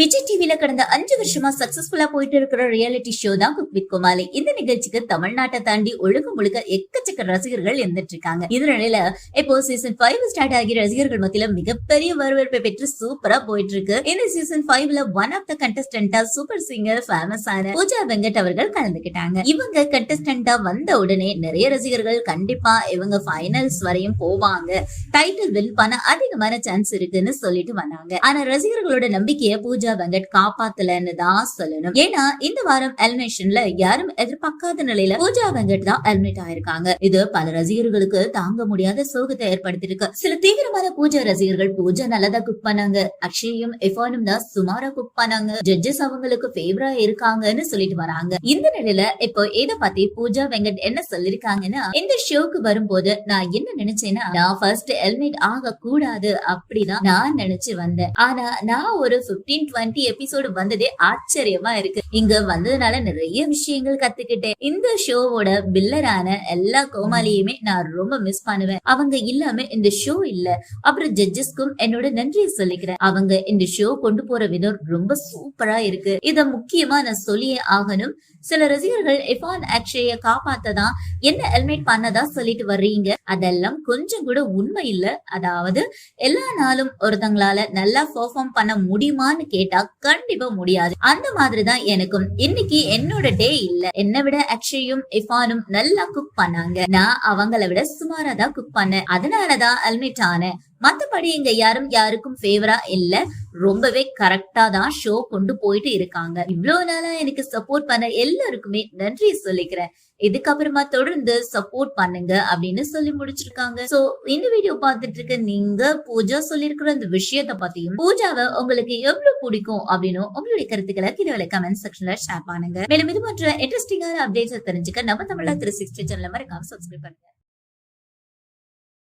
விஜய் டிவில கடந்த அஞ்சு வருஷமா சக்சஸ்ஃபுல்லா போயிட்டு இருக்கிற ரியாலிட்டி ஷோ தான் குக் வித் கோமாளி. இந்த நிகழ்ச்சிக்கு தமிழ்நாட்டை தாண்டி ஒழுங்கு முழுக்க எக்கச்சக்க ரசிகர்கள் இருந்துட்டு இருக்காங்க இந்த நிலையில இப்போ சீசன் ஃபைவ் ஸ்டார்ட் ஆகி ரசிகர்கள் மத்தியில மிகப்பெரிய வரவேற்பை பெற்று சூப்பரா போயிட்டு இருக்கு இந்த சீசன் ஃபைவ்ல ஒன் ஆஃப் த கண்டஸ்டன்டா சூப்பர் சிங்கர் ஃபேமஸ் ஆன பூஜா வெங்கட் அவர்கள் கலந்துகிட்டாங்க இவங்க கண்டஸ்டன்டா வந்த உடனே நிறைய ரசிகர்கள் கண்டிப்பா இவங்க ஃபைனல்ஸ் வரையும் போவாங்க. டைட்டில் வின் பண்ண அதிகமான சான்ஸ் இருக்குன்னு சொல்லிட்டு வந்தாங்க. ஆனா ரசிகர்களோட நம்பிக்கையை பூஜா வெங்கட் காப்பாத்தலன்னு தான் சொல்லணும். ஏன்னா இந்த வாரம் எலிமினேஷன்ல யாரும் எதிர்பார்க்காத நிலையில பூஜா வெங்கட் தான் எலிமினேட் ஆயிருக்காங்க. இது பல ரசிகர்களுக்கு தாங்க முடியாத சோகத்தை ஏற்படுத்தியிருக்கு. சில தீவிரமான பூஜா ரசிகர்கள் பூஜா நல்லதா குக் பண்ணாங்க. அக்ஷயும் எஃபானும் தான் சுமாரா குக் பண்ணாங்க. ஜட்ஜஸ் அவங்களுக்கு ஃபேவரா இருக்காங்கன்னு சொல்லிட்டு வராங்க. இந்த நிலையில இப்போ இத பத்தி பூஜா வெங்கட் என்ன சொல்லிருக்காங்கன்னா இந்த ஷோக்கு வரும்போது நான் என்ன நினைச்சேன்னா நான் ஃபர்ஸ்ட் ஹெல்மெட் ஆக கூடாது அப்படிதான் நான் நினைச்சு வந்தேன். ஆனா நான் ஒரு 15 டுவெண்ட்டி எபிசோடு வந்ததே ஆச்சரியமா இருக்கு. இங்க வந்ததுனால நிறைய விஷயங்கள் கத்துக்கிட்டேன். இந்த ஷோவோட பில்லரான எல்லா கோமாளியுமே நான் ரொம்ப மிஸ் பண்ணுவேன். அவங்க இல்லாம இந்த ஷோ இல்ல. அப்புறம் ஜட்ஜஸ்க்கும் என்னோட நன்றியை சொல்லிக்கிறேன். அவங்க இந்த ஷோ கொண்டு போற விதம் ரொம்ப சூப்பரா இருக்கு. இத முக்கியமா நான் சொல்லியே ஆகணும். சில ரசிகர்கள் இஃபான் அக்ஷய காப்பாத்ததான் என்ன ஹெல்மெட் பண்ணதா சொல்லிட்டு வர்றீங்க? அதெல்லாம் கொஞ்சம் கூட உண்மை இல்ல. அதாவது எல்லா நாளும் ஒருத்தங்களால நல்லா பெர்ஃபார்ம் பண்ண முடியுமான்னு கேட்டா கண்டிப்பா முடியாது. அந்த மாதிரிதான் எனக்கும். இன்னைக்கு என்னோட டே இல்ல. என்னை விட அக்ஷயும் இஃபானும் நல்லா குக் பண்ணாங்க. நான் அவங்கள விட சுமாரா தான் குக் பண்ணேன். அதனாலதான் அல்மிட் ஆனேன் மத்தபடி இங்க யாரும் யாருக்கும் ஃபேவரா இல்ல. ரொம்பவே கரெக்டா தான் ஷோ கொண்டு போயிட்டு இருக்காங்க. இவ்வளவு நாளா எனக்கு சப்போர்ட் பண்ண எல்லாருக்குமே நன்றி சொல்லிக்கிறேன். இதுக்கப்புறமா தொடர்ந்து சப்போர்ட் பண்ணுங்க அப்படின்னு சொல்லி முடிச்சிருக்காங்க. சோ இந்த வீடியோ பார்த்துட்டு இருக்க நீங்க பூஜா சொல்லிருக்கிற இந்த விஷயத்த பத்தியும் பூஜாவை உங்களுக்கு எவ்வளவு பிடிக்கும் அப்படின்னு உங்களுடைய கருத்துக்களை கீழே கமெண்ட் செக்ஷன்ல ஷேர் பண்ணுங்க. மேலும் இது போன்ற இன்ட்ரெஸ்டிங்கான அப்டேட்ஸ் தெரிஞ்சுக்க நம்ம தமிழா த்ரீ சிக்ஸ்டி சேனல் மறக்காம சப்ஸ்கிரைப் பண்ணுங்க.